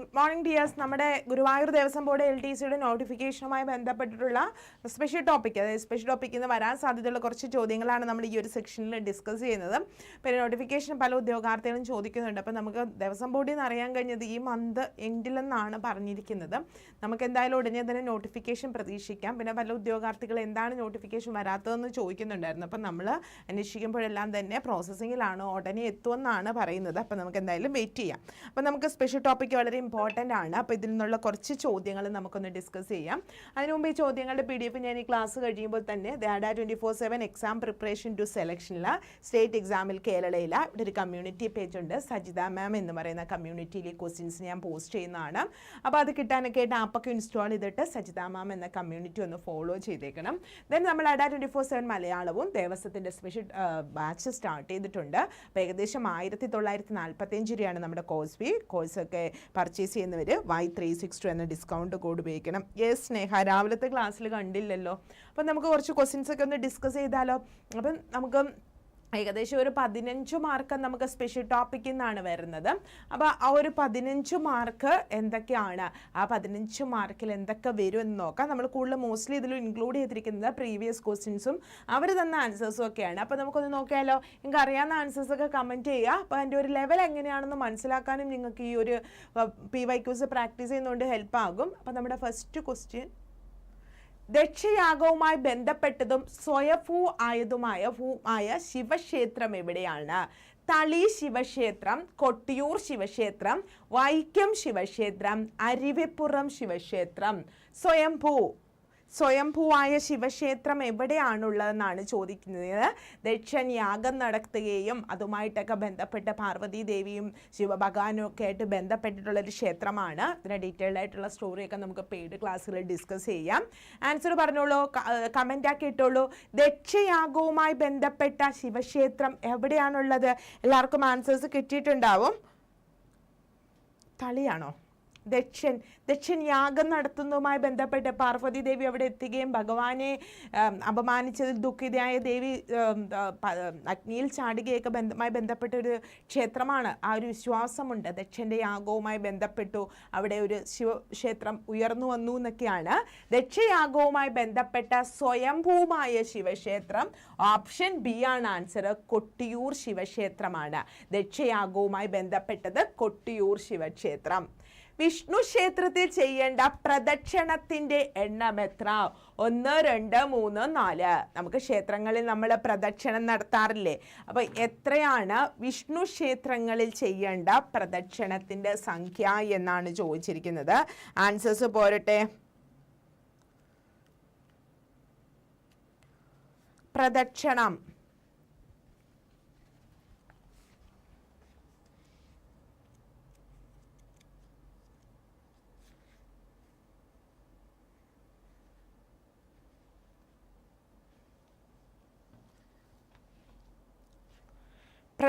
Good morning dears നമ്മുടെ Guruvayur Devaswom board L T സിയുടെ നോട്ടിഫിക്കേഷനുമായി ബന്ധപ്പെട്ടിട്ടുള്ള സ്പെഷ്യൽ ടോപ്പിക് അതായത് സ്പെഷ്യൽ ടോപ്പിക്കിൽ നിന്ന് വരാൻ സാധ്യതയുള്ള കുറച്ച് ചോദ്യങ്ങളാണ് നമ്മൾ ഈ ഒരു സെക്ഷനിൽ ഡിസ്കസ് ചെയ്യുന്നത്. പിന്നെ നോട്ടിഫിക്കേഷൻ പല ഉദ്യോഗാർത്ഥികളും ചോദിക്കുന്നുണ്ട്. അപ്പോൾ നമുക്ക് ദേവസ്വം ബോർഡിൽ നിന്ന് അറിയാൻ കഴിഞ്ഞത് ഈ മന്ത് എൻഡിലെന്നാണ് പറഞ്ഞിരിക്കുന്നത്. നമുക്ക് എന്തായാലും ഉടനെ തന്നെ നോട്ടിഫിക്കേഷൻ പ്രതീക്ഷിക്കാം. പിന്നെ പല ഉദ്യോഗാർത്ഥികൾ എന്താണ് നോട്ടിഫിക്കേഷൻ വരാത്തതെന്ന് ചോദിക്കുന്നുണ്ടായിരുന്നു. അപ്പം നമ്മൾ അന്വേഷിക്കുമ്പോഴെല്ലാം തന്നെ പ്രോസസ്സിങ്ങിലാണ് ഉടനെ എത്തുമെന്നാണ് പറയുന്നത്. അപ്പം നമുക്ക് എന്തായാലും വെയിറ്റ് ചെയ്യാം. അപ്പം നമുക്ക് സ്പെഷ്യൽ ടോപ്പിക്ക് വളരെ ഇമ്പോർട്ടന്റ് ആണ്. അപ്പോൾ ഇതിൽ നിന്നുള്ള കുറച്ച് ചോദ്യങ്ങൾ നമുക്കൊന്ന് ഡിസ്കസ് ചെയ്യാം. അതിനു മുമ്പ് ഈ ചോദ്യങ്ങളുടെ പി ഡി എഫ് ഞാൻ ഈ ക്ലാസ് കഴിയുമ്പോൾ തന്നെ ദാഡ twenty four seven exam preparation to സെലക്ഷനില state എക്സാമിൽ കേരളയില. ഇവിടെ ഒരു കമ്മ്യൂണിറ്റി പേജ് ഉണ്ട്. സജിത മാം എന്ന് പറയുന്ന കമ്മ്യൂണിറ്റിയിലെ ക്വസ്റ്റ്യൻസ് ഞാൻ പോസ്റ്റ് ചെയ്യുന്നതാണ്. അപ്പോൾ അത് കിട്ടാനൊക്കെ ആയിട്ട് ആപ്പൊക്കെ ഇൻസ്റ്റാൾ ചെയ്തിട്ട് സജിത മാം എന്ന കമ്മ്യൂണിറ്റി ഒന്ന് ഫോളോ ചെയ്തേക്കണം. ദെൻ നമ്മൾ അഡ ട്വന്റി ഫോർ സെവൻ മലയാളവും ദേവസ്വത്തിന്റെ സ്പെഷ്യൽ ബാച്ച് സ്റ്റാർട്ട് ചെയ്തിട്ടുണ്ട്. അപ്പോൾ ഏകദേശം ആയിരത്തി തൊള്ളായിരത്തി നാൽപ്പത്തഞ്ച് രൂപയാണ് നമ്മുടെ കോഴ്സ് ഫീ കോഴ്സൊക്കെ പർച്ചേസ് ചെയ്യുന്നവർ വൈ ത്രീ സിക്സ് ടു എന്ന ഡിസ്കൗണ്ട് കോഡ് ഉപയോഗിക്കണം. യെസ് സ്നേഹ രാവിലത്തെ ക്ലാസ്സിൽ കണ്ടില്ലല്ലോ. അപ്പം നമുക്ക് കുറച്ച് ക്വസ്റ്റ്യൻസ് ഒക്കെ ഒന്ന് ഡിസ്കസ് ചെയ്താലോ? അപ്പം നമുക്ക് ഏകദേശം ഒരു പതിനഞ്ച് മാർക്ക് നമുക്ക് സ്പെഷ്യൽ ടോപ്പിക്കിൽ നിന്നാണ് വരുന്നത്. അപ്പോൾ ആ ഒരു പതിനഞ്ച് മാർക്ക് എന്തൊക്കെയാണ്? ആ പതിനഞ്ച് മാർക്കിൽ എന്തൊക്കെ വരും എന്ന് നോക്കാം. നമ്മൾ കൂടുതൽ മോസ്റ്റ്ലി ഇതിൽ ഇൻക്ലൂഡ് ചെയ്തിരിക്കുന്നത് പ്രീവിയസ് ക്വസ്റ്റ്യൻസും അവർ തന്ന ആൻസേഴ്സും ഒക്കെയാണ്. അപ്പോൾ നമുക്കൊന്ന് നോക്കിയാലോ. നിങ്ങൾക്ക് അറിയാവുന്ന ആൻസേഴ്സ് ഒക്കെ കമന്റ് ചെയ്യുക. അപ്പോൾ അതിന്റെ ഒരു ലെവൽ എങ്ങനെയാണെന്ന് മനസ്സിലാക്കാനും നിങ്ങൾക്ക് ഈ ഒരു പി വൈ ക്യൂസ് പ്രാക്ടീസ് ചെയ്യുന്നതുകൊണ്ട് ഹെൽപ്പ് ആകും. അപ്പോൾ നമ്മുടെ ഫസ്റ്റ് ക്വസ്റ്റ്യൻ ദക്ഷയാഗവുമായി ബന്ധപ്പെട്ടതും സ്വയഭൂ ആയതുമായ ഭൂമായ ശിവക്ഷേത്രം എവിടെയാണ്? തളി ശിവക്ഷേത്രം കൊട്ടിയൂർ ശിവക്ഷേത്രം വൈക്കം ശിവക്ഷേത്രം അരുവിപ്പുറം ശിവക്ഷേത്രം. സ്വയംഭൂ. സ്വയംഭൂവായ ശിവക്ഷേത്രം എവിടെയാണുള്ളതെന്നാണ് ചോദിക്കുന്നത്. ദക്ഷൻ യാഗം നടത്തുകയും അതുമായിട്ടൊക്കെ ബന്ധപ്പെട്ട പാർവതി ദേവിയും ശിവഭഗവാനും ഒക്കെ ആയിട്ട് ബന്ധപ്പെട്ടിട്ടുള്ള ഒരു ക്ഷേത്രമാണ്. ഇതിന്റെ ഡീറ്റെയിൽഡ് ആയിട്ടുള്ള സ്റ്റോറിയൊക്കെ നമുക്ക് പെയ്ഡ് ക്ലാസ്സുകൾ ഡിസ്കസ് ചെയ്യാം. ആൻസർ പറഞ്ഞോളൂ കമന്റ് ആക്കി ഇട്ടോളൂ. ദക്ഷയാഗവുമായി ബന്ധപ്പെട്ട ശിവക്ഷേത്രം എവിടെയാണുള്ളത്? എല്ലാവർക്കും ആൻസേഴ്സ് കിട്ടിയിട്ടുണ്ടാവും. തളിയാണോ? ദക്ഷൻ ദക്ഷൻ യാഗം നടത്തുന്നതുമായി ബന്ധപ്പെട്ട് പാർവതി ദേവി അവിടെ എത്തുകയും ഭഗവാനെ അപമാനിച്ചതിൽ ദുഃഖിതയായ ദേവി അഗ്നിയിൽ ചാടുകയൊക്കെ ബന്ധമായി ബന്ധപ്പെട്ട ഒരു ക്ഷേത്രമാണ്. ആ ഒരു വിശ്വാസമുണ്ട്. ദക്ഷന്റെ യാഗവുമായി ബന്ധപ്പെട്ടു അവിടെ ഒരു ശിവക്ഷേത്രം ഉയർന്നു വന്നു എന്നൊക്കെയാണ്. ദക്ഷയാഗവുമായി ബന്ധപ്പെട്ട സ്വയംഭൂമായ ശിവക്ഷേത്രം ഓപ്ഷൻ ബി ആണ് ആൻസർ. കൊട്ടിയൂർ ശിവക്ഷേത്രമാണ്. ദക്ഷയാഗവുമായി ബന്ധപ്പെട്ടത് കൊട്ടിയൂർ ശിവക്ഷേത്രം. വിഷ്ണു ക്ഷേത്രത്തിൽ ചെയ്യേണ്ട പ്രദക്ഷിണത്തിന്റെ എണ്ണം എത്ര? ഒന്ന് രണ്ട് മൂന്ന് നാല്. നമുക്ക് ക്ഷേത്രങ്ങളിൽ നമ്മൾ പ്രദക്ഷിണം നടത്താറില്ലേ? അപ്പോൾ എത്രയാണ് വിഷ്ണു ക്ഷേത്രങ്ങളിൽ ചെയ്യേണ്ട പ്രദക്ഷിണത്തിന്റെ സംഖ്യ എന്നാണ് ചോദിച്ചിരിക്കുന്നത്. ആൻസേഴ്സ് പോരട്ടെ. പ്രദക്ഷിണം.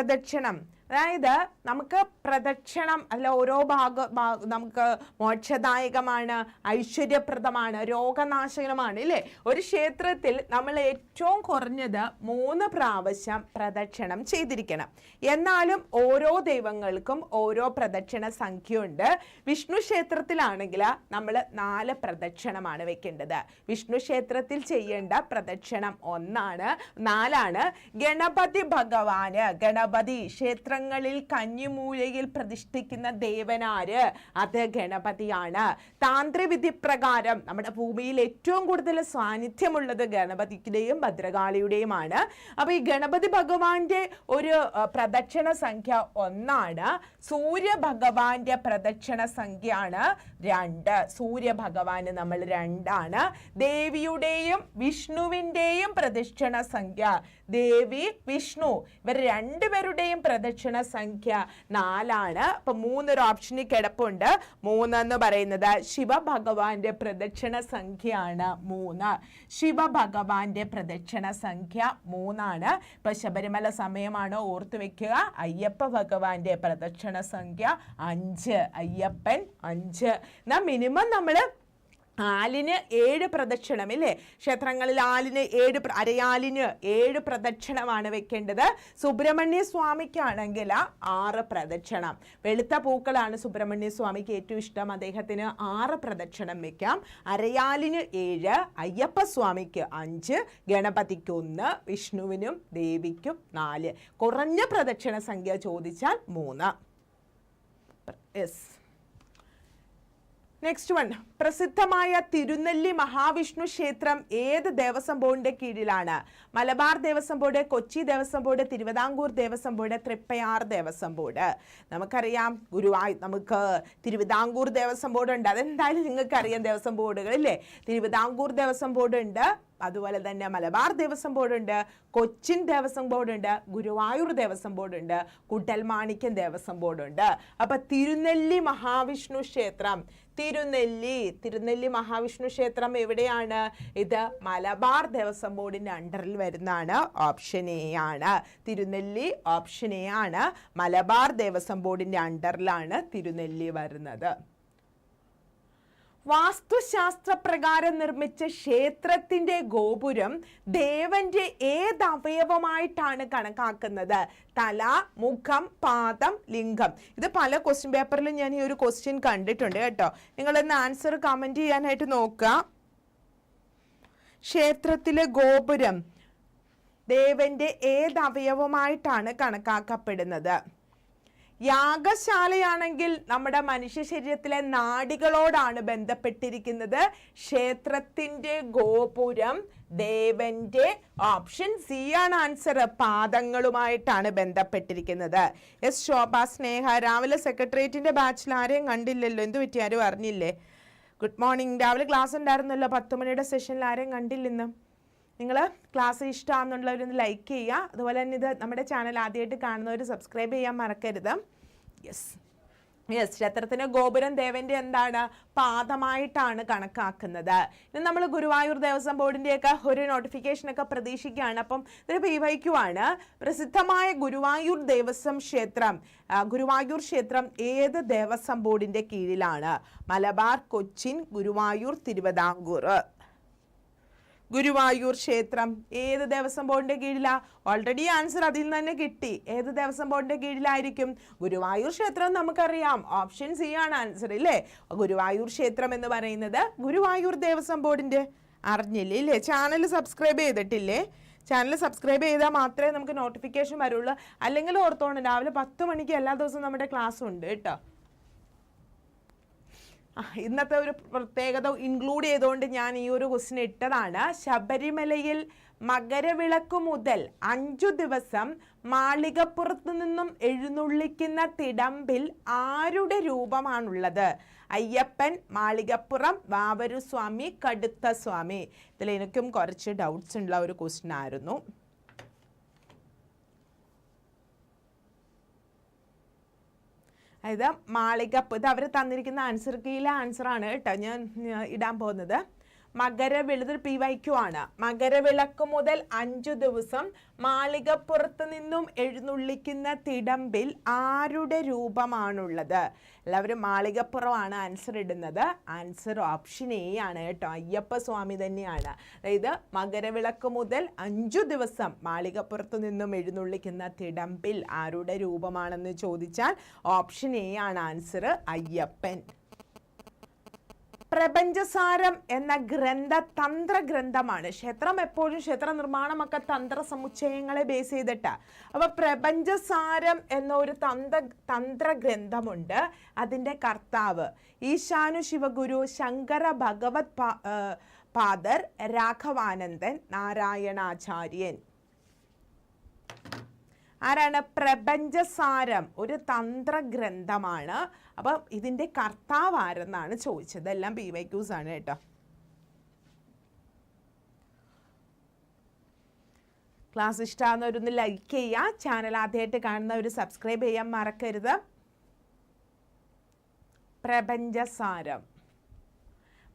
പ്രദക്ഷിണം. അതായത് നമുക്ക് പ്രദക്ഷിണം അല്ല ഓരോ ഭാഗ നമുക്ക് മോക്ഷദായകമാണ് ഐശ്വര്യപ്രദമാണ് രോഗനാശകമാണ് ഇല്ലേ? ഒരു ക്ഷേത്രത്തിൽ നമ്മൾ ഏറ്റവും കുറഞ്ഞത് മൂന്ന് പ്രാവശ്യം പ്രദക്ഷിണം ചെയ്തിരിക്കണം. എന്നാലും ഓരോ ദൈവങ്ങൾക്കും ഓരോ പ്രദക്ഷിണ സംഖ്യയുണ്ട്. വിഷ്ണു ക്ഷേത്രത്തിലാണെങ്കിൽ നമ്മൾ നാല് പ്രദക്ഷിണമാണ് വെക്കേണ്ടത്. വിഷ്ണു ക്ഷേത്രത്തിൽ ചെയ്യേണ്ട പ്രദക്ഷിണം ഒന്നാണ് നാലാണ് ഗണപതി ഭഗവാന്. ഗണപതി ക്ഷേത്രങ്ങളിൽ കഞ്ഞിമൂലയിൽ പ്രതിഷ്ഠിക്കുന്ന ദേവനാര്? അത് ഗണപതിയാണ്. താന്ത്രവിധി പ്രകാരം നമ്മുടെ ഭൂമിയിൽ ഏറ്റവും കൂടുതൽ സാന്നിധ്യമുള്ളത് ഗണപതിയുടെയും ഭദ്രകാളിയുടെയുമാണ്. അപ്പോൾ ഈ ഗണപതി ഭഗവാന്റെ ഒരു പ്രദക്ഷിണ സംഖ്യ ഒന്നാണ്. സൂര്യ ഭഗവാന്റെ പ്രദക്ഷിണ സംഖ്യയാണ് രണ്ട്. സൂര്യ ഭഗവാന് നമ്മൾ രണ്ടാണ്. ദേവിയുടെയും വിഷ്ണുവിന്റെയും പ്രദക്ഷിണ സംഖ്യ ദേവി വിഷ്ണു ഇവർ രണ്ടുപേരുടെയും പ്രദക്ഷിണ സംഖ്യ നാലാണ്. അപ്പൊ മൂന്നൊരു ഓപ്ഷനിൽ കിടപ്പുണ്ട്. മൂന്നെന്ന് പറയുന്നത് ശിവഭഗവാന്റെ പ്രദക്ഷിണ സംഖ്യയാണ് മൂന്ന്. ശിവഭഗവാന്റെ പ്രദക്ഷിണ സംഖ്യ മൂന്നാണ്. ഇപ്പൊ ശബരിമല സമയമാണ്? ഓർത്തു വെക്കുക. അയ്യപ്പ ഭഗവാന്റെ പ്രദക്ഷിണ സംഖ്യ അഞ്ച്. അയ്യപ്പൻ അഞ്ച്. എന്നാ മിനിമം നമ്മൾ ആലിന് ഏഴ് പ്രദക്ഷിണം ഇല്ലേ ക്ഷേത്രങ്ങളിൽ ആലിന് ഏഴ് അരയാലിന് ഏഴ് പ്രദക്ഷിണമാണ് വെക്കേണ്ടത്. സുബ്രഹ്മണ്യ സ്വാമിക്കാണെങ്കിൽ ആറ് പ്രദക്ഷിണം. വെളുത്ത പൂക്കളാണ് സുബ്രഹ്മണ്യ സ്വാമിക്ക് ഏറ്റവും ഇഷ്ടം. അദ്ദേഹത്തിന് ആറ് പ്രദക്ഷിണം വെക്കാം. അരയാലിന് ഏഴ് അയ്യപ്പ സ്വാമിക്ക് അഞ്ച് ഗണപതിക്ക് ഒന്ന് വിഷ്ണുവിനും ദേവിക്കും നാല്. കുറഞ്ഞ പ്രദക്ഷിണ സംഖ്യ ചോദിച്ചാൽ മൂന്ന്. യെസ്. നെക്സ്റ്റ് വൺ പ്രസിദ്ധമായ തിരുനെല്ലി മഹാവിഷ്ണു ക്ഷേത്രം ഏത് ദേവസ്വം ബോർഡിന്റെ കീഴിലാണ്? Malabar Devaswom board Kochi Devaswom board Thiruvithamkoor Devaswom board Triprayar Devaswom board. നമുക്കറിയാം ഗുരുവായൂർ നമുക്ക് തിരുവിതാംകൂർ ദേവസ്വം ബോർഡ് ഉണ്ട് അതെന്തായാലും നിങ്ങൾക്ക് അറിയാം ദേവസ്വം ബോർഡുകൾ ഇല്ലേ? തിരുവിതാംകൂർ ദേവസ്വം ബോർഡ് ഉണ്ട് അതുപോലെ തന്നെ മലബാർ ദേവസ്വം ബോർഡുണ്ട് കൊച്ചിൻ ദേവസ്വം ബോർഡുണ്ട് ഗുരുവായൂർ ദേവസ്വം ബോർഡുണ്ട് കുട്ടൽ കുട്ടൽമാണിക്യം ദേവസ്വം ബോർഡുണ്ട്. അപ്പം തിരുനെല്ലി മഹാവിഷ്ണു ക്ഷേത്രം. തിരുനെല്ലി തിരുനെല്ലി മഹാവിഷ്ണു ക്ഷേത്രം എവിടെയാണ്? ഇത് മലബാർ ദേവസ്വം ബോർഡിന്റെ അണ്ടറിൽ വരുന്നതാണ് ഓപ്ഷൻ എ ആണ്. തിരുനെല്ലി ഓപ്ഷൻ എ ആണ്. മലബാർ ദേവസ്വം ബോർഡിന്റെ അണ്ടറിലാണ് തിരുനെല്ലി വരുന്നത്. വാസ്തുശാസ്ത്ര പ്രകാരം നിർമ്മിച്ച ക്ഷേത്രത്തിന്റെ ഗോപുരം ദേവന്റെ ഏത് അവയവമായിട്ടാണ് കണക്കാക്കുന്നത്? തല മുഖം പാദം ലിംഗം. ഇത് പല ക്വസ്റ്റ്യൻ പേപ്പറിലും ഞാൻ ഈ ഒരു ക്വസ്റ്റ്യൻ കണ്ടിട്ടുണ്ട് കേട്ടോ. നിങ്ങളൊന്ന് ആൻസർ കമന്റ് ചെയ്യാനായിട്ട് നോക്കുക. ക്ഷേത്രത്തിലെ ഗോപുരം ദേവന്റെ ഏത് അവയവമായിട്ടാണ് കണക്കാക്കപ്പെടുന്നത്? യാഗശാലയാണെങ്കിൽ നമ്മുടെ മനുഷ്യ ശരീരത്തിലെ നാടികളോടാണ് ബന്ധപ്പെട്ടിരിക്കുന്നത്. ക്ഷേത്രത്തിന്റെ ഗോപുരം ദേവന്റെ ഓപ്ഷൻ സി ആണ് ആൻസർ പാദങ്ങളുമായിട്ടാണ് ബന്ധപ്പെട്ടിരിക്കുന്നത്. എസ് ശോഭ സ്നേഹ. രാവിലെ സെക്രട്ടേറിയറ്റിന്റെ ബാച്ചിൽ ആരെയും കണ്ടില്ലല്ലോ? എന്ത് പറ്റി? ആരും അറിഞ്ഞില്ലേ? ഗുഡ് മോർണിംഗ് രാവിലെ ക്ലാസ് ഉണ്ടായിരുന്നല്ലോ. പത്ത് മണിയുടെ സെഷനിൽ ആരെയും കണ്ടില്ലെന്ന്? നിങ്ങൾ ക്ലാസ് ഇഷ്ടമാണെന്നുള്ളവരൊന്ന് ലൈക്ക് ചെയ്യുക. അതുപോലെ തന്നെ ഇത് നമ്മുടെ ചാനൽ ആദ്യമായിട്ട് കാണുന്നവർ സബ്സ്ക്രൈബ് ചെയ്യാൻ മറക്കരുത്. യെസ് യെസ് ക്ഷേത്രത്തിന് ഗോപുരം ദേവന്റെ എന്താണ്? പാദമായിട്ടാണ് കണക്കാക്കുന്നത്. ഇനി നമ്മൾ ഗുരുവായൂർ ദേവസ്വം ബോർഡിന്റെയൊക്കെ ഒരു നോട്ടിഫിക്കേഷനൊക്കെ പ്രതീക്ഷിക്കുകയാണ്. അപ്പം ഇതൊരു പി വൈക്കുവാണ് പ്രസിദ്ധമായ ഗുരുവായൂർ ദേവസ്വം ക്ഷേത്രം. ഗുരുവായൂർ ക്ഷേത്രം ഏത് ദേവസ്വം ബോർഡിന്റെ കീഴിലാണ്? മലബാർ കൊച്ചിൻ ഗുരുവായൂർ തിരുവിതാംകൂർ. ഗുരുവായൂർ ക്ഷേത്രം. ഏത് ദേവസ്വം ബോർഡിന്റെ കീഴിലാ? ഓൾറെഡി ആൻസർ അതിൽ നിന്ന് തന്നെ കിട്ടി. ഏത് ദേവസ്വം ബോർഡിന്റെ കീഴിലായിരിക്കും? ഗുരുവായൂർ ക്ഷേത്രം നമുക്കറിയാം. ഓപ്ഷൻ സി ആണ് ആൻസർ ഇല്ലേ? ഗുരുവായൂർ ക്ഷേത്രം എന്ന് പറയുന്നത് ഗുരുവായൂർ ദേവസ്വം ബോർഡിന്റെ. അറിഞ്ഞില്ലേ ഇല്ലേ? ചാനൽ സബ്സ്ക്രൈബ് ചെയ്തിട്ടില്ലേ? ചാനൽ സബ്സ്ക്രൈബ് ചെയ്താൽ മാത്രമേ നമുക്ക് നോട്ടിഫിക്കേഷൻ വരുള്ളൂ. അല്ലെങ്കിൽ ഓർത്തോണം രാവിലെ പത്ത് മണിക്ക് എല്ലാ ദിവസവും നമ്മുടെ ക്ലാസ് ഉണ്ട് കേട്ടോ. ഇന്നത്തെ ഒരു പ്രത്യേകത ഇൻക്ലൂഡ് ചെയ്തുകൊണ്ട് ഞാൻ ഈ ഒരു ക്വസ്റ്റ്യൻ ഇട്ടതാണ്. ശബരിമലയിൽ മകരവിളക്ക് മുതൽ അഞ്ചു ദിവസം മാളികപ്പുറത്ത് നിന്നും എഴുന്നള്ളിക്കുന്ന തിടമ്പിൽ ആരുടെ രൂപമാണുള്ളത്? അയ്യപ്പൻ മാളികപ്പുറം വാവരുസ്വാമി കടുത്ത സ്വാമി. ഇതിൽ എനിക്കും കുറച്ച് ഡൗട്ട്സ് ഉള്ള ഒരു ക്വസ്റ്റ്യൻ ആയിരുന്നു. അതായത് മാളികപ്പ്. ഇത് അവർ തന്നിരിക്കുന്ന ആൻസർ കീയിലെ ആൻസറാണ് കേട്ടോ ഞാൻ ഞാൻ ഇടാൻ പോകുന്നത്. മകരവിളത് പി വൈക്കു ആണ് മകരവിളക്ക് മുതൽ അഞ്ചു ദിവസം മാളികപ്പുറത്ത് നിന്നും എഴുന്നള്ളിക്കുന്ന തിടമ്പിൽ ആരുടെ രൂപമാണുള്ളത്? എല്ലാവരും മാളികപ്പുറമാണ് ആൻസർ ഇടുന്നത്. ആൻസർ ഓപ്ഷൻ എ ആണ് കേട്ടോ. അയ്യപ്പ സ്വാമി തന്നെയാണ്. അതായത് മകരവിളക്ക് മുതൽ അഞ്ചു ദിവസം മാളികപ്പുറത്ത് നിന്നും എഴുന്നള്ളിക്കുന്ന തിടമ്പിൽ ആരുടെ രൂപമാണെന്ന് ചോദിച്ചാൽ ഓപ്ഷൻ എ ആണ് ആൻസർ അയ്യപ്പൻ. പ്രപഞ്ചസാരം എന്ന ഗ്രന്ഥ തന്ത്ര ഗ്രന്ഥമാണ് ക്ഷേത്രം എപ്പോഴും ക്ഷേത്ര നിർമ്മാണമൊക്കെ തന്ത്ര സമുച്ചയങ്ങളെ ബേസ് ചെയ്തിട്ട്. അപ്പൊ പ്രപഞ്ചസാരം എന്ന ഒരു തന്ത്ര തന്ത്ര ഗ്രന്ഥമുണ്ട് അതിന്റെ കർത്താവ്. ഈശാനു ശിവഗുരു ശങ്കര ഭഗവത് പാദർ രാഘവാനന്ദൻ നാരായണാചാര്യൻ. ആരാണ്? പ്രപഞ്ചസാരം. ഒരു തന്ത്രഗ്രന്ഥമാണ്. അപ്പം ഇതിന്റെ കർത്താവ് ആരെന്നാണ് ചോദിച്ചത്. എല്ലാം പി വൈ ക്യൂസ് ആണ് കേട്ടോ. ക്ലാസ് ഇഷ്ടമാകുന്നവരൊന്ന് ലൈക്ക് ചെയ്യുക ചാനൽ ആദ്യമായിട്ട് കാണുന്നവർ സബ്സ്ക്രൈബ് ചെയ്യാൻ മറക്കരുത്. പ്രപഞ്ചസാരം.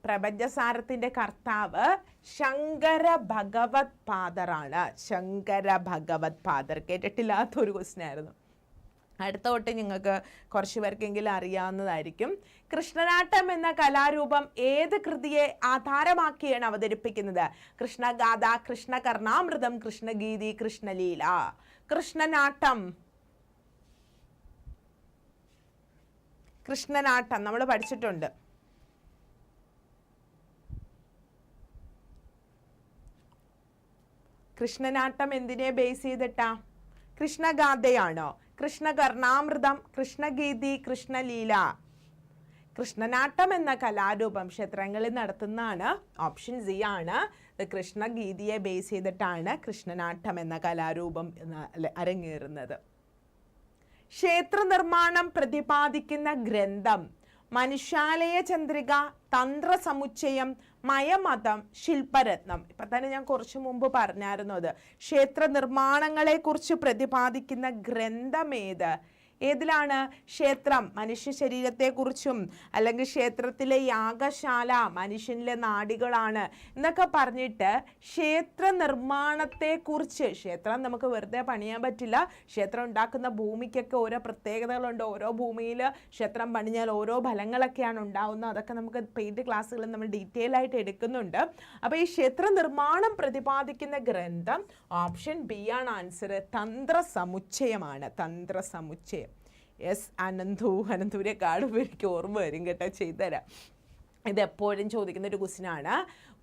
പ്രപഞ്ചസാരത്തിന്റെ കർത്താവ് ശങ്കര ഭഗവത് പാദറാണ് ശങ്കര ഭഗവത് പാദർ. കേട്ടിട്ടില്ലാത്ത ഒരു ക്വസ്റ്റ്യൻ ആയിരുന്നു. അടുത്ത തൊട്ട് നിങ്ങൾക്ക് കുറച്ച് പേർക്കെങ്കിലും അറിയാവുന്നതായിരിക്കും. കൃഷ്ണനാട്ടം എന്ന കലാരൂപം ഏത് കൃതിയെ ആധാരമാക്കിയാണ് അവതരിപ്പിക്കുന്നത്? കൃഷ്ണഗാഥ കൃഷ്ണകർണാമൃതം കൃഷ്ണഗീതി കൃഷ്ണലീല. കൃഷ്ണനാട്ടം. കൃഷ്ണനാട്ടം. നമ്മൾ പഠിച്ചിട്ടുണ്ട്. കൃഷ്ണനാട്ടം എന്തിനെ ബേസ് ചെയ്തിട്ടാ? കൃഷ്ണഗാഥയാണോ. കൃഷ്ണകർണാമൃതം കൃഷ്ണഗീതി കൃഷ്ണലീല. കൃഷ്ണനാട്ടം എന്ന കലാരൂപം ക്ഷേത്രങ്ങളിൽ നടത്തുന്നതാണ്. ഓപ്ഷൻ സി ആണ്. കൃഷ്ണഗീതിയെ ബേസ് ചെയ്തിട്ടാണ് കൃഷ്ണനാട്ടം എന്ന കലാരൂപം അരങ്ങേറുന്നത്. ക്ഷേത്ര നിർമ്മാണം പ്രതിപാദിക്കുന്ന ഗ്രന്ഥം. മനുഷ്യാലയ ചന്ദ്രിക തന്ത്ര സമുച്ചയം മയമതം ശില്പരത്നം. ഇപ്പൊ തന്നെ ഞാൻ കുറച്ചു മുമ്പ് പറഞ്ഞായിരുന്നു അത്. ക്ഷേത്ര നിർമ്മാണങ്ങളെ കുറിച്ച് പ്രതിപാദിക്കുന്ന ഗ്രന്ഥം ഏത്? ഏതിലാണ് ക്ഷേത്രം? മനുഷ്യ ശരീരത്തെക്കുറിച്ചും അല്ലെങ്കിൽ ക്ഷേത്രത്തിലെ യാഗശാല മനുഷ്യനിലെ നാടികളാണ് എന്നൊക്കെ പറഞ്ഞിട്ട് ക്ഷേത്ര നിർമ്മാണത്തെക്കുറിച്ച് ക്ഷേത്രം നമുക്ക് വെറുതെ പണിയാൻ പറ്റില്ല. ക്ഷേത്രം ഉണ്ടാക്കുന്ന ഭൂമിക്കൊക്കെ ഓരോ പ്രത്യേകതകളുണ്ട്. ഓരോ ഭൂമിയിൽ ക്ഷേത്രം പണിഞ്ഞാൽ ഓരോ ഫലങ്ങളൊക്കെയാണ് ഉണ്ടാവുന്നത്. അതൊക്കെ നമുക്ക് പെയിന്റ് ക്ലാസ്സുകളിൽ നമ്മൾ ഡീറ്റെയിൽ ആയിട്ട് എടുക്കുന്നുണ്ട്. അപ്പോൾ ഈ ക്ഷേത്ര നിർമ്മാണം പ്രതിപാദിക്കുന്ന ഗ്രന്ഥം ഓപ്ഷൻ ബി ആണ്. ആൻസർ തന്ത്ര സമുച്ചയമാണ് തന്ത്ര സമുച്ചയം എസ് അനന്തു അനന്തുവിനെ കാണുമ്പോൾ എനിക്ക് ഓർമ്മ വരും കേട്ടോ ചെയ്തുതരാം. ഇത് എപ്പോഴും ചോദിക്കുന്ന ഒരു ക്വസ്റ്റിനാണ്.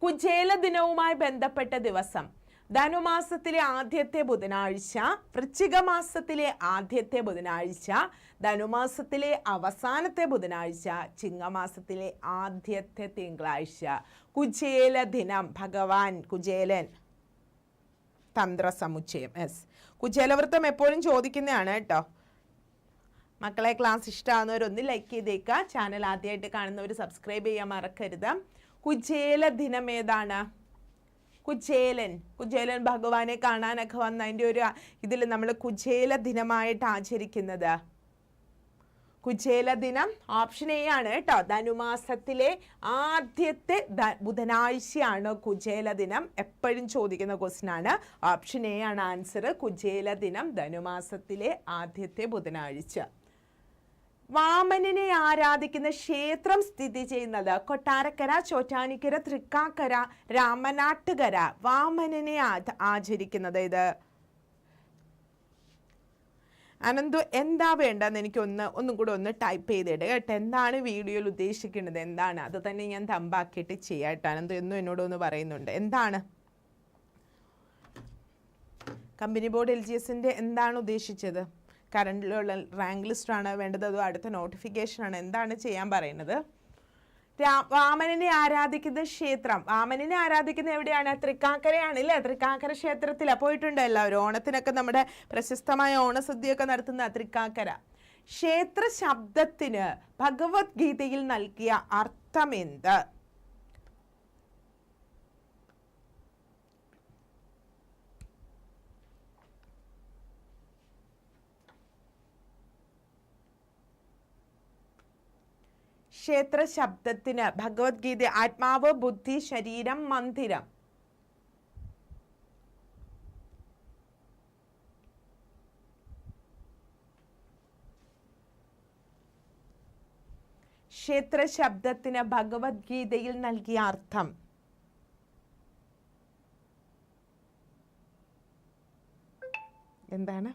കുചേല ദിനവുമായി ബന്ധപ്പെട്ട ദിവസം. ധനുമാസത്തിലെ ആദ്യത്തെ ബുധനാഴ്ച വൃശ്ചിക മാസത്തിലെ ആദ്യത്തെ ബുധനാഴ്ച ധനുമാസത്തിലെ അവസാനത്തെ ബുധനാഴ്ച ചിങ്ങമാസത്തിലെ ആദ്യത്തെ തിങ്കളാഴ്ച. കുചേല ദിനം ഭഗവാൻ കുചേലൻ. തന്ത്ര സമുച്ചയം എസ് കുചേലവൃത്തം എപ്പോഴും ചോദിക്കുന്നതാണ് കേട്ടോ. മക്കളെ ക്ലാസ് ഇഷ്ടമാകുന്നവരൊന്ന് ലൈക്ക് ചെയ്തേക്കുക. ചാനൽ ആദ്യമായിട്ട് കാണുന്നവർ സബ്സ്ക്രൈബ് ചെയ്യാൻ മറക്കരുത്. കുചേല ദിനം ഏതാണ്? കുചേലൻ. കുചേലൻ ഭഗവാനെ കാണാനൊക്കെ വന്ന അതിന്റെ ഒരു ഇതിൽ നമ്മൾ കുചേല ദിനമായിട്ട് ആചരിക്കുന്നത്. കുചേല ദിനം ഓപ്ഷൻ എ ആണ് കേട്ടോ. ധനുമാസത്തിലെ ആദ്യത്തെ ബുധനാഴ്ചയാണ് കുചേല ദിനം. എപ്പോഴും ചോദിക്കുന്ന ക്വസ്റ്റ്യൻ ആണ്. ഓപ്ഷൻ എ ആണ് ആൻസർ കുചേല ദിനം ധനുമാസത്തിലെ ആദ്യത്തെ ബുധനാഴ്ച. വാമനനെ ആരാധിക്കുന്ന ക്ഷേത്രം സ്ഥിതി ചെയ്യുന്നത് കൊട്ടാരക്കര ചോറ്റാനിക്കര തൃക്കാക്കര രാമനാട്ടുകര വാമനെ ആചരിക്കുന്നത് ഇത്. അനന്തു എന്താ വേണ്ടതെന്ന് എനിക്കൊന്ന് ഒന്നും കൂടെ ഒന്ന് ടൈപ്പ് ചെയ്തിട്ട് കേട്ടോ. എന്താണ് വീഡിയോയിൽ ഉദ്ദേശിക്കുന്നത്? എന്താണ്? അത് തന്നെ ഞാൻ തമ്പാക്കിയിട്ട് ചെയ്യാം അനന്തു എന്നും എന്നോട് ഒന്ന് പറയുന്നുണ്ട്. എന്താണ്? കമ്പനി ബോർഡ് എൽ ജി എസിന്റെ എന്താണ് ഉദ്ദേശിച്ചത്? കറണ്ടിലുള്ള റാങ്ക് ലിസ്റ്റാണ് വേണ്ടത് അതോ അടുത്ത നോട്ടിഫിക്കേഷനാണ് എന്താണ് ചെയ്യാൻ പറയുന്നത്? വാമനെ ആരാധിക്കുന്ന ക്ഷേത്രം. വാമനെ ആരാധിക്കുന്ന എവിടെയാണ്? തൃക്കാക്കരയാണ് അല്ലേ? തൃക്കാക്കര ക്ഷേത്രത്തിൽ പോയിട്ടുണ്ട് എല്ലാവരും. ഓണത്തിനൊക്കെ നമ്മുടെ പ്രശസ്തമായ ഓണസദ്യയൊക്കെ നടത്തുന്ന തൃക്കാക്കര. ക്ഷേത്ര ശബ്ദത്തിന് ഭഗവത്ഗീതയിൽ നൽകിയ അർത്ഥം ക്ഷേത്ര ശബ്ദത്തിന് ഭഗവത്ഗീത ആത്മാവ് ബുദ്ധി ശരീരം മന്ദിരം. ക്ഷേത്ര ശബ്ദത്തിന് ഭഗവത്ഗീതയിൽ നൽകിയ അർത്ഥം. എന്താണ്?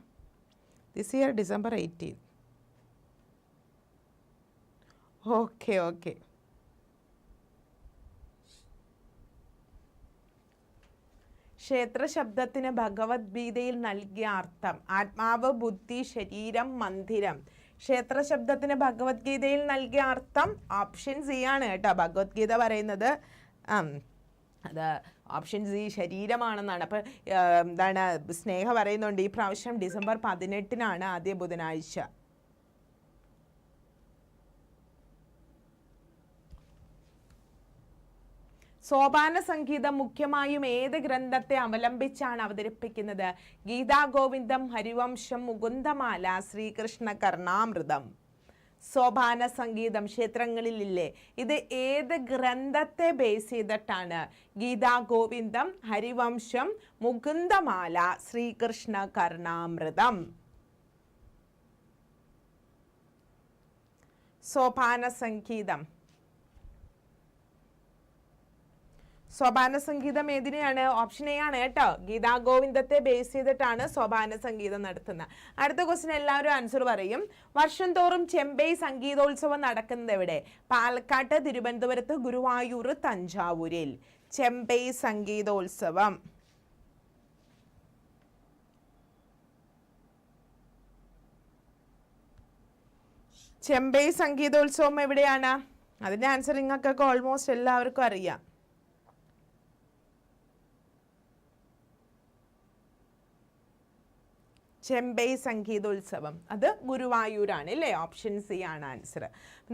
This year December eighteen okay okay ക്ഷേത്ര ശബ്ദത്തിന് ഭഗവത്ഗീതയിൽ നൽകിയ അർത്ഥം ആത്മാവ് ബുദ്ധി ശരീരം മന്ദിരം. ക്ഷേത്ര ശബ്ദത്തിന് ഭഗവത്ഗീതയിൽ നൽകിയ അർത്ഥം ഓപ്ഷൻ സി ആണ് കേട്ടോ. ഭഗവത്ഗീത പറയുന്നത് അത് ഓപ്ഷൻ സി ശരീരമാണെന്നാണ്. അപ്പം എന്താണ് സ്നേഹ പറയുന്നുണ്ട് ഈ പ്രാവശ്യം ഡിസംബർ പതിനെട്ടിനാണ് ആദ്യ ബുധനാഴ്ച. സോപാന സംഗീതം മുഖ്യമായും ഏത് ഗ്രന്ഥത്തെ അവലംബിച്ചാണ് അവതരിപ്പിക്കുന്നത്? ഗീതാ ഗോവിന്ദം ഹരിവംശം മുകുന്ദമാല ശ്രീകൃഷ്ണ കർണാമൃതം സോപാന സംഗീതം ക്ഷേത്രങ്ങളിലില്ലേ? ഇത് ഏത് ഗ്രന്ഥത്തെ ബേസ് ചെയ്തിട്ടാണ്? ഗീതാ ഗോവിന്ദം ഹരിവംശം മുകുന്ദമാല ശ്രീകൃഷ്ണ കർണാമൃതം സോപാന സംഗീതം. സോപാന സംഗീതം ഏതിനെയാണ് ഓപ്ഷൻ എ ആണ് കേട്ടോ. ഗീതാ ഗോവിന്ദത്തെ ബേസ് ചെയ്തിട്ടാണ് സോപാന സംഗീതം നടത്തുന്നത് അടുത്ത ക്വസ്റ്റിന് എല്ലാവരും ആൻസർ പറയും. വർഷം തോറും ചെമ്പൈ സംഗീതോത്സവം നടക്കുന്നത് എവിടെ? പാലക്കാട്ട് തിരുവനന്തപുരത്ത് ഗുരുവായൂർ തഞ്ചാവൂരിൽ. ചെമ്പൈ സംഗീതോത്സവം. ചെമ്പൈ സംഗീതോത്സവം എവിടെയാണ്? അതിന്റെ ആൻസർ നിങ്ങൾക്കൊക്കെ ഓൾമോസ്റ്റ് എല്ലാവർക്കും അറിയാം. ചെമ്പൈ സംഗീതോത്സവം. അത് ഗുരുവായൂരാണ് അല്ലേ? ഓപ്ഷൻ സി ആണ് ആൻസർ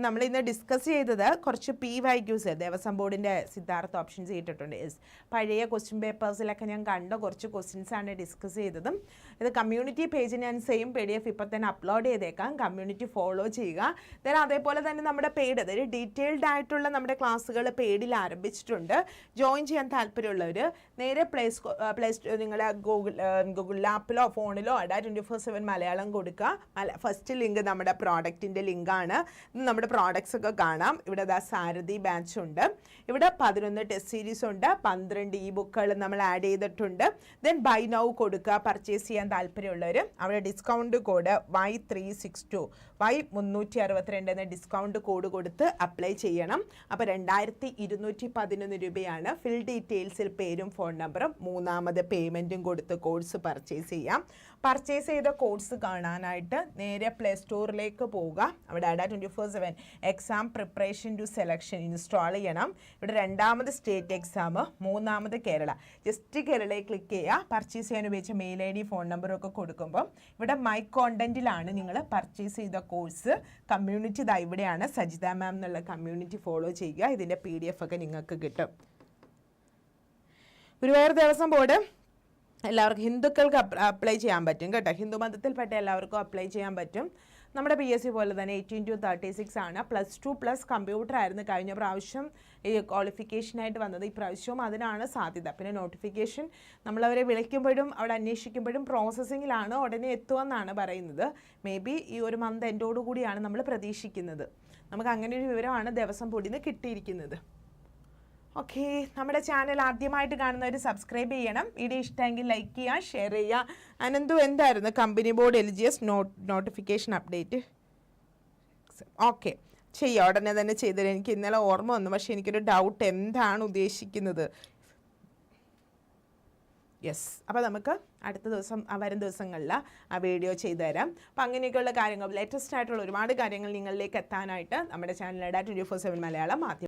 നമ്മൾ ഇന്ന് ഡിസ്കസ് ചെയ്തത് കുറച്ച് പി വൈ ക്യൂസ് ദേവസ്വം ബോർഡിന്റെ സിദ്ധാർത്ഥ ഓപ്ഷൻസ് ചെയ്തിട്ടുണ്ട് യെസ് പഴയ ക്വസ്റ്റ്യൻ പേപ്പേഴ്സിലൊക്കെ ഞാൻ കണ്ട കുറച്ച് ക്വസ്റ്റ്യൻസ് ആണ് ഡിസ്കസ് ചെയ്തതും. ഇത് കമ്മ്യൂണിറ്റി പേജ് ഞാൻ സെയിം പി ഡി എഫ് ഇപ്പം തന്നെ അപ്ലോഡ് ചെയ്തേക്കാം. കമ്മ്യൂണിറ്റി ഫോളോ ചെയ്യുക. ദെൻ അതേപോലെ തന്നെ നമ്മുടെ പെയ്ഡ് അതായത് ഡീറ്റെയിൽഡ് ആയിട്ടുള്ള നമ്മുടെ ക്ലാസ്സുകൾ പേഡിൽ ആരംഭിച്ചിട്ടുണ്ട്. ജോയിൻ ചെയ്യാൻ താല്പര്യമുള്ളവർ നേരെ പ്ലേ പ്ലേ നിങ്ങളുടെ ഗൂഗിൾ ഗൂഗിൾ ആപ്പിലോ ഫോണിലോ Adda twenty four seven Malayalam കൊടുക്കുക. ഫസ്റ്റ് ലിങ്ക് നമ്മുടെ പ്രോഡക്റ്റിന്റെ ലിങ്കാണ് നമ്മുടെ പ്രോഡക്റ്റ്സ് ഒക്കെ കാണാം. ഇവിടെ ദാ സാരഥി ബാച്ച് ഉണ്ട്. ഇവിടെ പതിനൊന്ന് ടെസ്റ്റ് സീരീസ് ഉണ്ട്. പന്ത്രണ്ട് ഇ ബുക്കുകൾ നമ്മൾ ആഡ് ചെയ്തിട്ടുണ്ട്. ദെൻ ബൈ നൗ കൊടുക്കുക പർച്ചേസ് ചെയ്യാൻ താല്പര്യമുള്ളവർ അവിടെ discount code Y three six two Y മുന്നൂറ്റി അറുപത്തിരണ്ട് എന്ന ഡിസ്കൗണ്ട് കോഡ് കൊടുത്ത് അപ്ലൈ ചെയ്യണം. അപ്പോൾ രണ്ടായിരത്തി ഇരുന്നൂറ്റി പതിനൊന്ന് രൂപയാണ്. ഫിൽ ഡീറ്റെയിൽസിൽ പേരും ഫോൺ നമ്പറും മൂന്നാമത് പേയ്മെന്റും കൊടുത്ത് കോഴ്സ് പർച്ചേസ് ചെയ്യാം. പർച്ചേസ് ചെയ്ത കോഴ്സ് കാണാനായിട്ട് നേരെ പ്ലേ സ്റ്റോറിലേക്ക് പോവുക. അവിടെ Adda twenty four seven exam preparation to selection install ചെയ്യണം. ഇവിടെ രണ്ടാമത് സ്റ്റേറ്റ് എക്സാം മൂന്നാമത് കേരള. ജസ്റ്റ് കേരളയിൽ ക്ലിക്ക് ചെയ്യുക. പർച്ചേസ് ചെയ്യാൻ ഉപയോഗിച്ച മെയിൽ ഐ ഡി ഫോൺ നമ്പറും ഒക്കെ കൊടുക്കുമ്പോൾ ഇവിടെ മൈ കോണ്ടന്റിലാണ് നിങ്ങൾ പർച്ചേസ് ചെയ്ത കോഴ്സ് കമ്മ്യൂണിറ്റി ഇതാ ഇവിടെയാണ് സജിത മാം എന്നുള്ള കമ്മ്യൂണിറ്റി ഫോളോ ചെയ്യുക. ഇതിന്റെ പി ഡി എഫ് ഒക്കെ നിങ്ങൾക്ക് കിട്ടും. ഗുരുവായൂർ ദേവസ്വം ബോർഡ് എല്ലാവർക്കും ഹിന്ദുക്കൾക്ക് അപ്ലൈ ചെയ്യാൻ പറ്റും കേട്ടോ. ഹിന്ദു മതത്തിൽപ്പെട്ട എല്ലാവർക്കും അപ്ലൈ ചെയ്യാൻ പറ്റും. നമ്മുടെ പി എസ് സി പോലെ തന്നെ എയ്റ്റീൻ ടു തേർട്ടി സിക്സ് ആണ്. പ്ലസ് ടു പ്ലസ് കമ്പ്യൂട്ടർ ആയിരുന്നു കഴിഞ്ഞ പ്രാവശ്യം ഈ ക്വാളിഫിക്കേഷനായിട്ട് വന്നത്. ഈ പ്രാവശ്യവും അതിനാണ് സാധ്യത. പിന്നെ നോട്ടിഫിക്കേഷൻ നമ്മളവരെ വിളിക്കുമ്പോഴും അവിടെ അന്വേഷിക്കുമ്പോഴും പ്രോസസ്സിങ്ങിലാണ് ഉടനെ എത്തുമെന്നാണ് പറയുന്നത്. മേ ബി ഈ ഒരു മന്ത് എൻഡോടുകൂടിയാണ് നമ്മൾ പ്രതീക്ഷിക്കുന്നത്. നമുക്ക് അങ്ങനെ ഒരു വിവരമാണ് ദിവസം പൊടിന്ന് കിട്ടിയിരിക്കുന്നത്. ഓക്കെ നമ്മുടെ ചാനൽ ആദ്യമായിട്ട് കാണുന്നവർ സബ്സ്ക്രൈബ് ചെയ്യണം. വീഡിയോ ഇഷ്ടമെങ്കിൽ ലൈക്ക് ചെയ്യുക ഷെയർ ചെയ്യുക. അനന്തു എന്തായിരുന്നു company board L G S note notification update okay ചെയ്യാം. ഉടനെ തന്നെ ചെയ്തത് എനിക്ക് ഇന്നലെ ഓർമ്മ വന്നു. പക്ഷേ എനിക്കൊരു ഡൗട്ട് എന്താണ് ഉദ്ദേശിക്കുന്നത്? യെസ് അപ്പോൾ നമുക്ക് അടുത്ത ദിവസം വരും ദിവസങ്ങളിൽ ആ വീഡിയോ ചെയ്തു തരാം അപ്പം അങ്ങനെയൊക്കെയുള്ള കാര്യങ്ങൾ ലേറ്റസ്റ്റ് ആയിട്ടുള്ള ഒരുപാട് കാര്യങ്ങൾ നിങ്ങളിലേക്ക് എത്താനായിട്ട് നമ്മുടെ channel twenty four seven Malayalam മാധ്യമം